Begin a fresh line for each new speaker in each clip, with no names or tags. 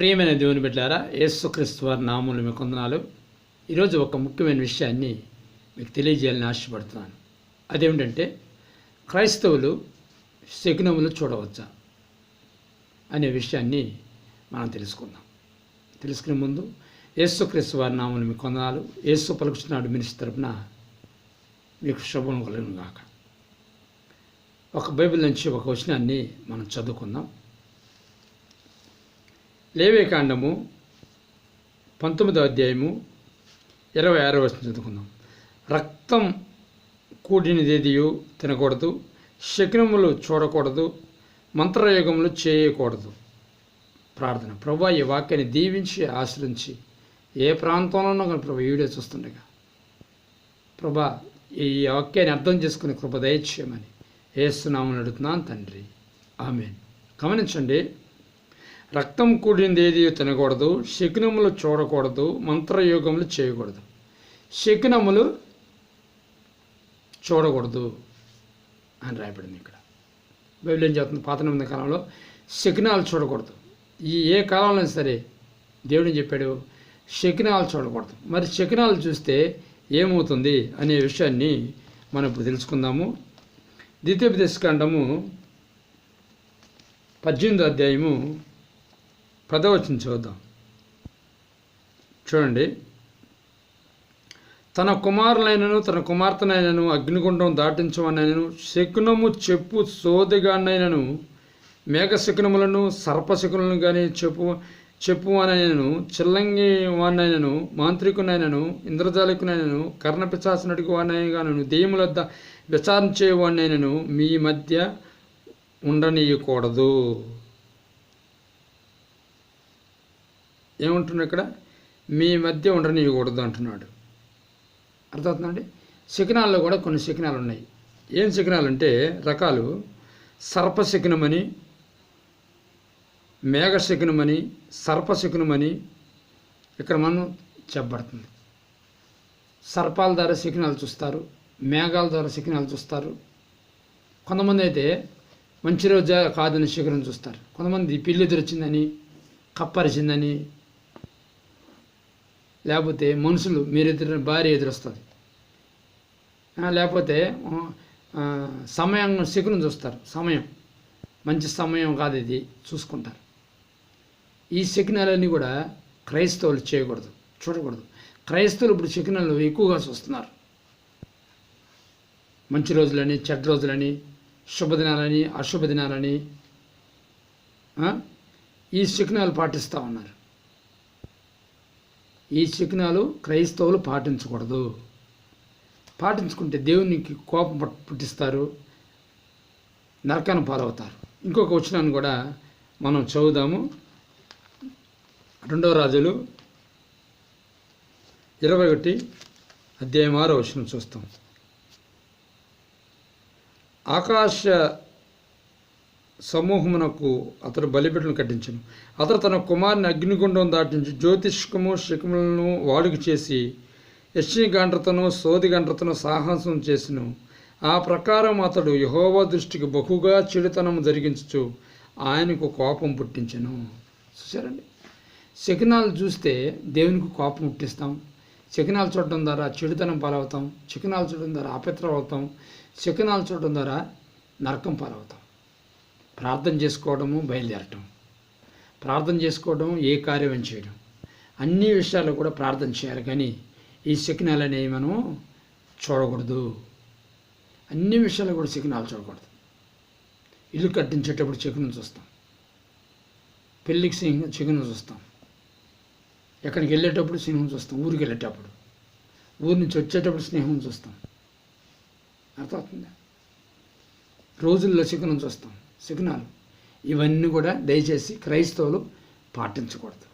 ప్రియమైన దేవుని బిడ్డారా యేసుక్రీస్తు వారి నామూలు మీ కొందనాలు. ఈరోజు ఒక ముఖ్యమైన విషయాన్ని మీకు తెలియజేయాలని ఆశపడుతున్నాను. అదేమిటంటే క్రైస్తవులు శకునములు చూడవచ్చా అనే విషయాన్ని మనం తెలుసుకుందాం. తెలుసుకునే ముందు యేసుక్రీస్తు వారి నామూలు మీ కొందనాలు యేసు పలుకుతున్నాడు మినిస్ తరపున మీకు శుభం కలుగును కాక ఒక బైబిల్ నుంచి ఒక వచనాన్ని మనం చదువుకుందాం. లేవేకాండము పంతొమ్మిదో అధ్యాయము ఇరవై ఆరో వచ్చిన చదువుకుందాం. రక్తం కూడినదేదియు తినకూడదు శకునములు చూడకూడదు మంత్రయోగములు చేయకూడదు. ప్రార్థన. ప్రభా ఈ వాక్యాన్ని దీవించి ఆశ్రయించి ఏ ప్రాంతంలోనూ కానీ ప్రభా ఈ వీడియో చూస్తుండగా ప్రభా ఈ వాక్యాన్ని అర్థం చేసుకునే కృప దయచేయమని ఏసునామని అడుగుతున్నాను తండ్రి. ఆమె గమనించండి రక్తం కూడింది ఏది తినకూడదు శకునములు చూడకూడదు మంత్రయోగములు చేయకూడదు. శకునములు చూడకూడదు అని రాయబడింది ఇక్కడ. బైబిల్ ఏం చెప్తుంది? పాత నిబంధన కాలంలో శకునాలు చూడకూడదు. ఈ ఏ కాలంలో సరే దేవుడు చెప్పాడు? శకునాలు చూడకూడదు. మరి శకునాలు చూస్తే ఏమవుతుంది అనే విషయాన్ని మనం ఇప్పుడు తెలుసుకుందాము. ద్వితీయోపదేశకాండము పద్దెనిమిదో అధ్యాయము పదవచనం చూద్దాం చూడండి. తన కుమారులైనను తన కుమార్తెనైనను అగ్నిగుండం దాటించమనైనను శకునము చెప్పు సోదిగానైనను మేఘశకునములను సర్పశకులను కానీ చెప్పు చెప్పువానైనను చిల్లంగి వానైనను మాంత్రికునైనను ఇంద్రజాలికునైనను కర్ణపిశాసనుడికి వానైనను దెయ్యములద్ద విచారించేవాడినైనను మీ మధ్య ఉండనీయకూడదు. ఏముంటున్నాడు ఇక్కడ? మీ మధ్య ఉండనివ్వకూడదు అంటున్నాడు. అర్థమవుతుందండి? శకునాల్లో కూడా కొన్ని శకునాలు ఉన్నాయి ఏం శకునాలు అంటే రకాలు? సర్పశకునమని మేఘశకునమని సర్పశకునమని ఇక్కడ మనం చెప్పబడుతుంది. సర్పాల ద్వారా శకునాలు చూస్తారు మేఘాల ద్వారా శకునాలు చూస్తారు. కొంతమంది అయితే మంచి రోజు కాదని శిఖరం చూస్తారు. కొంతమంది పిల్లి కప్పరిచిందని లేకపోతే మనుషులు మీరు ఎదురు భార్య ఎదురొస్తుంది. లేకపోతే సమయం శకునం చూస్తారు. సమయం. మంచి సమయం కాదు ఇది. చూసుకుంటారు. ఈ శకునాలన్నీ కూడా క్రైస్తవులు చేయకూడదు. చూడకూడదు. క్రైస్తవులు ఇప్పుడు శకునాలు ఎక్కువగా చూస్తున్నారు. మంచి రోజులని చెడ్డ రోజులని శుభదినాలని అశుభ దినాలని ఈ శకునాలు పాటిస్తూ ఉన్నారు. ఈ చిహ్నాలు క్రైస్తవులు పాటించకూడదు. పాటించుకుంటే దేవునికి కోపం పుట్టిస్తారు. నరకాన్ని పాలవుతారు. ఇంకొక వచనాన్ని కూడా మనం చదువుదాము. రెండవ రాజులు ఇరవై ఒకటి అధ్యాయం ఆరో వచనం చూస్తాం. ఆకాశ సమూహమునకు అతడు బలిపెట్టలను కట్టించను. అతడు తన కుమారుని అగ్నిగుండం దాటించి జ్యోతిష్కము శకములను వాడుక చేసి యశ్ని గండ్రతను సోది గండ్రతను సాహసం చేసిను. ఆ ప్రకారం అతడు యహోవా దృష్టికి బహుగా చెడుతనం జరిగించు ఆయనకు కోపం పుట్టించను. చూసారండి శకునాలు చూస్తే దేవునికి కోపం పుట్టిస్తాం. శకునాలు చూడడం ద్వారా చెడుతనం పాలవుతాం. శకునాలు చూడడం ద్వారా అపవిత్రం అవుతాం. శకునాలు చూడడం ద్వారా నరకం పాలవుతాం. ప్రార్థన చేసుకోవడము బయలుదేరటం. ప్రార్థన చేసుకోవడం ఏ కార్యం చేయడం. అన్ని విషయాల్లో కూడా ప్రార్థన చేయాలి. కానీ ఈ శకునాలు అనేవి మనం చూడకూడదు. అన్ని విషయాలు కూడా శకునాలు చూడకూడదు. ఇల్లు కట్టించేటప్పుడు శకునం చూస్తాం. పెళ్ళికి సింహం శకునం చూస్తాం. ఎక్కడికి వెళ్ళేటప్పుడు సింహం చూస్తాం. ఊరికి వెళ్ళేటప్పుడు. ఊరి నుంచి వచ్చేటప్పుడు స్నేహం చూస్తాం. అర్థమవుతుందా? రోజుల్లో శకునం చూస్తాం. సిగ్నాలు. ఇవన్నీ కూడా దయచేసి క్రైస్తవులు పాటించకూడదు.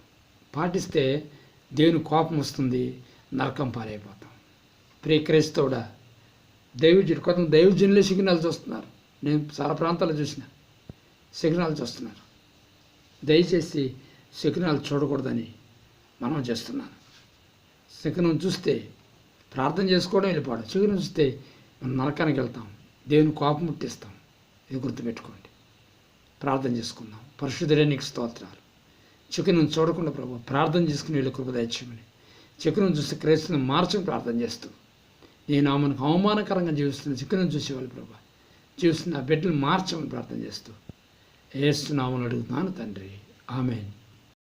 పాటిస్తే దేవుని కోపం వస్తుంది నరకం పాలైపోతాం. ప్రియ క్రైస్తవుడా దైవజుడు కొంత దైవజనులే శకునాలు చూస్తున్నారు. నేను చాలా ప్రాంతాలు చూసిన శకునాలు చూస్తున్నారు. దయచేసి సిగ్నల్ చూడకూడదని మనం చేస్తున్నాను. సిగ్నం చూస్తే ప్రార్థన చేసుకోవడం వెళ్ళిపోవడం. సిగ్నం చూస్తే మనం నరకానికి వెళ్తాం. దేవుని కోపం ముట్టిస్తాం ఇది గుర్తుపెట్టుకోండి. ప్రార్థన చేసుకుందాం. పరిశుద్ధులే నీకు స్తోత్రాలు. చికెన్ చూడకుండా ప్రభు ప్రార్థన చేసుకుని వీళ్ళు కృప దయచేయమని. చూసి క్రైస్తుని మార్చని ప్రార్థన చేస్తూ. నేను ఆమెను అవమానకరంగా జీవిస్తున్న చిక్కును చూసేవాళ్ళు ప్రభా. జీవిస్తున్న ఆ బిడ్డను మార్చమని ప్రార్థన చేస్తూ. ఏస్తున్నామని అడుగుతున్నాను తండ్రి. ఆమెను.